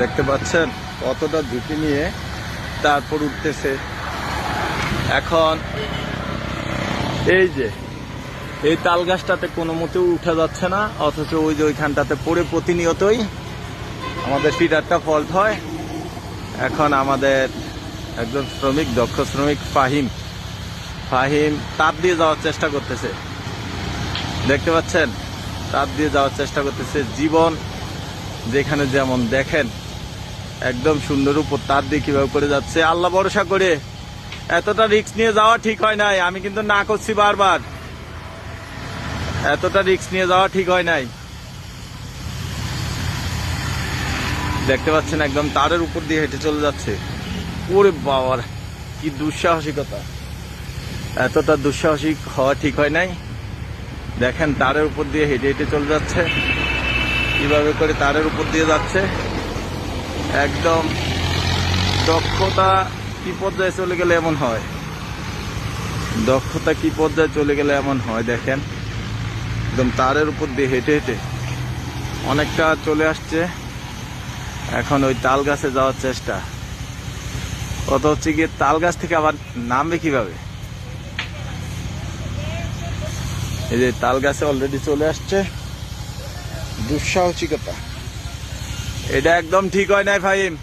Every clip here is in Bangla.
দেখতে পাচ্ছেন কতটা ঝুঁকি নিয়ে তারপর উঠতেছে। এখন এই যে, এই তাল গাছটাতে কোনো মতেও উঠা যাচ্ছে না, অথচ ওই যে ওইখানটাতে পড়ে প্রতিনিয়তই আমাদের ফিডারটা ফল্ট হয়। এখন আমাদের একজন শ্রমিক, দক্ষ শ্রমিক ফাহিম ফাহিম তাপ দিয়ে যাওয়ার চেষ্টা করতেছে। দেখতে পাচ্ছেন? তাপ দিয়ে যাওয়ার চেষ্টা করতেছে জীবন, যেখানে যেমন দেখেন একদম সুন্দর উপর তার দিয়ে কীভাবে করে যাচ্ছে। আল্লাহ ভরসা করে। এতটা রিস্ক নিয়ে যাওয়া ঠিক হয় নাই। আমি কিন্তু না করছি বারবার। এতটা রিস্ক নিয়ে যাওয়া ঠিক হয় নাই। দেখতে পাচ্ছেন একদম তারের উপর দিয়ে হেঁটে চলে যাচ্ছে। ওরে বাবার, কি দুঃসাহসিকতা। এতটা দুঃসাহসিক হওয়া ঠিক হয় নাই। দেখেন তারের উপর দিয়ে হেঁটে হেঁটে চলে যাচ্ছে। কীভাবে করে তারের উপর দিয়ে যাচ্ছে। একদম দক্ষতা কি পর্যায়ে চলে গেলে এমন হয়? দক্ষতা কি পর্যায়ে চলে গেলে এমন হয়, দেখেন। একদম তারের উপর দিয়ে হেঁটে হেঁটে অনেকটা চলে আসছে। এখন ওই তাল গাছে যাওয়ার চেষ্টা। কত হচ্ছে গিয়ে তাল গাছ থেকে আবার নামবে কীভাবে? এই যে তাল গাছে অলরেডি চলে আসছে। দুঃসাহসিকতা। এটা একদম ঠিক হয় নাই ফাহিম।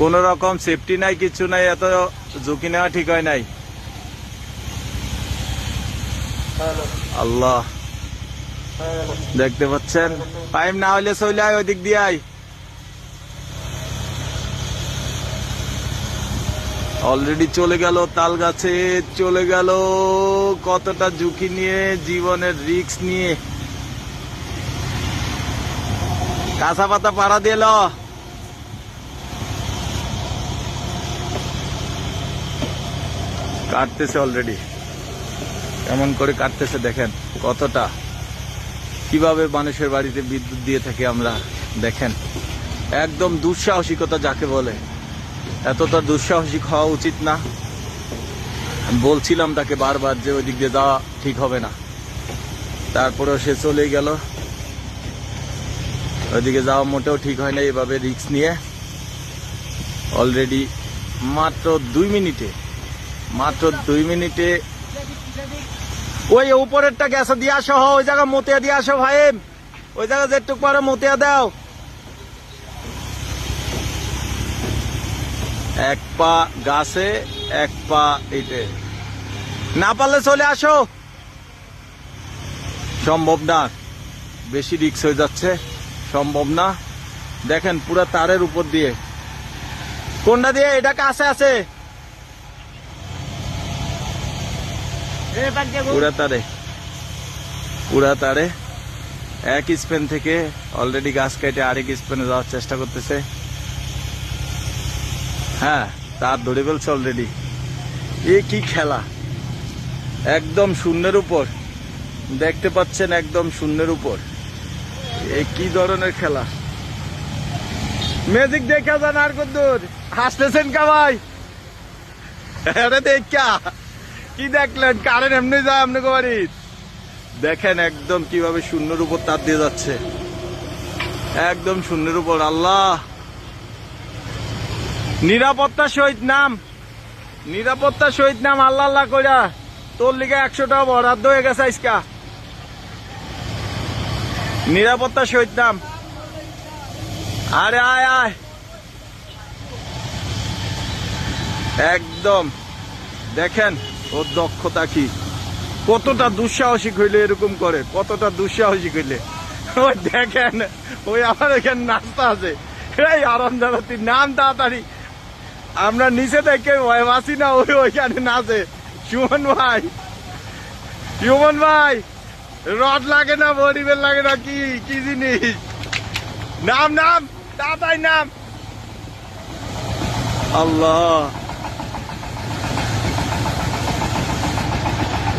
কোন রকম সেফটি নাই, কিছু নাই, এত ঝুঁকি নেওয়া ঠিক হয় নাই। আল্লাহ। দেখতে পাচ্ছেন? ফাহিম, না হলে চলে আয় ওই দিক দিয়ে আয়। অলরেডি চলে গেল তাল গাছে চলে গেল। কতটা ঝুঁকি নিয়ে, জীবনের রিস্ক নিয়ে। কাঁচা পাতা পাড়া দিয়ে দিল কাটতেছে অলরেডি কেমন করে কাটতেছে দেখেন কতটা। কীভাবে মানুষের বাড়িতে বিদ্যুৎ দিয়ে থাকি আমরা দেখেন। একদম দুঃসাহসিকতা যাকে বলে। এতটা দুঃসাহসিক হওয়া উচিত না। বলছিলাম তাকে বারবার যে ওই দিক দিয়ে যাওয়া ঠিক হবে না। তারপরেও সে চলে গেল। ওইদিকে যাওয়া মোটেও ঠিক হয় না এভাবে রিক্স নিয়ে। অলরেডি মাত্র দুই মিনিটে মাত্র দুই মিনিটে। ওই উপরেরটা গ্যাস দিয়ে আসো হ, ওই জায়গা মতিয়া দিয়ে আসো ভাই ওই জায়গা যেটুক পারো মতিয়া দাও। এক পা গাছে এক পা ইটে। না পারলে চলে আসো। সম্ভব না। বেশি রিক্স হয়ে যাচ্ছে। সম্ভব না। দেখেন পুরা তারের উপর দিয়ে। কোনটা দিয়ে? এটা কাছে আছে। পুরা তারে। পুরা তারে। এক স্পেন থেকে অলরেডি গাছ কেটে আরেক স্পেনে যাওয়ার চেষ্টা করতেছে। হ্যাঁ তার ধরে ফেলছে অলরেডি এ কি খেলা। একদম শূন্যের উপর। দেখতে পাচ্ছেন একদম শূন্যের উপর। কি ধরনের খেলা? ম্যাজিক দেখা যান আর কদ্দুর হাসতেছেন কা ভাই? আরে দেখা। কি দেখলেন? কারেন্ট এমনি যায় আপনাকে বাড়ি দেখেন একদম কীভাবে শূন্যের উপর তার দিয়ে যাচ্ছে। একদম শূন্যের উপর, আল্লাহ। নিরাপত্তা সহিত নাম। নিরাপত্তা সহিত নাম আল্লাহ আল্লাহ কইরা। তোর লিগে একশো টাকা বরাদ্দ হয়ে গেছে আজকা। নিরাপত্তা নাম আরে, আয় আয়। একদম। দেখেন, ওর দক্ষতা কি। কতটা দুঃসাহসিক হইলে এরকম করে, কতটা দুঃসাহসিক হইলে। ওই দেখেন, ওই আমার এখানে নাস্তা আছে। এই নাম তাড়াতাড়ি। আমরা নিচে থেকে বাসি না ওই ওইখানে নাচে। সুমন ভাই সুমন ভাই। রড লাগে না বডিবেল লাগে না, কি কি জিনিস? নাম নাম, তাড়াতাড়ি নাম। আল্লাহ।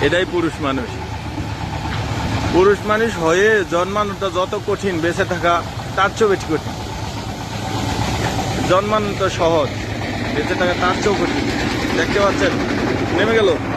এটাই পুরুষ মানুষ। পুরুষ মানুষ হয়ে জন্মানোটা যত কঠিন, বেঁচে থাকা, তার চেয়েও বেশি কঠিন। জন্মানো সহজ, বেঁচে থাকা তার চেয়েও কঠিন। দেখতে পাচ্ছেন? নেমে গেল।